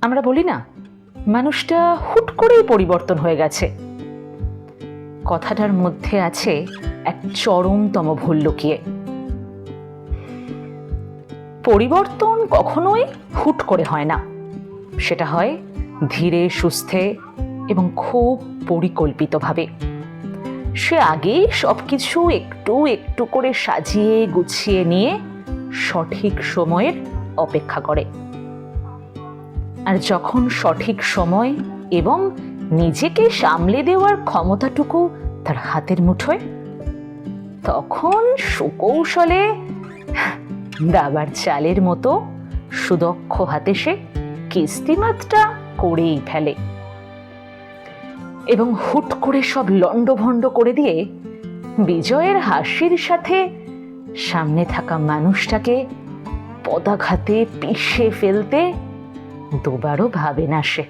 আমরা বলি না, মানুষটা হুট করেই পরিবর্তন হয়ে গেছে। কথাটার মধ্যে আছে এক চরমতম ভুল লুকিয়ে। পরিবর্তন কখনোই হুট করে হয় না। সেটা হয় ধীরে, সুস্থে এবং খুব পরিকল্পিতভাবে। সে আগেই সব কিছু একটু একটু করে সাজিয়ে গুছিয়ে নিয়ে সঠিক সময়ের অপেক্ষা করে। আর যখন সঠিক সময় এবং নিজেকে সামলে দেওয়ার ক্ষমতাটুকু তার হাতের মুঠোয়, তখন সুকৌশলে দাবার চালের মতো সুদক্ষ হাতে সে কিস্তিমাতটা করেই ফেলে এবং হুট করে সব লণ্ডভণ্ড করে দিয়ে বিজয়ের হাসির সাথে সামনে থাকা মানুষটাকে পদাঘাতে পিষে ফেলতে দুবারও ভাবে না সে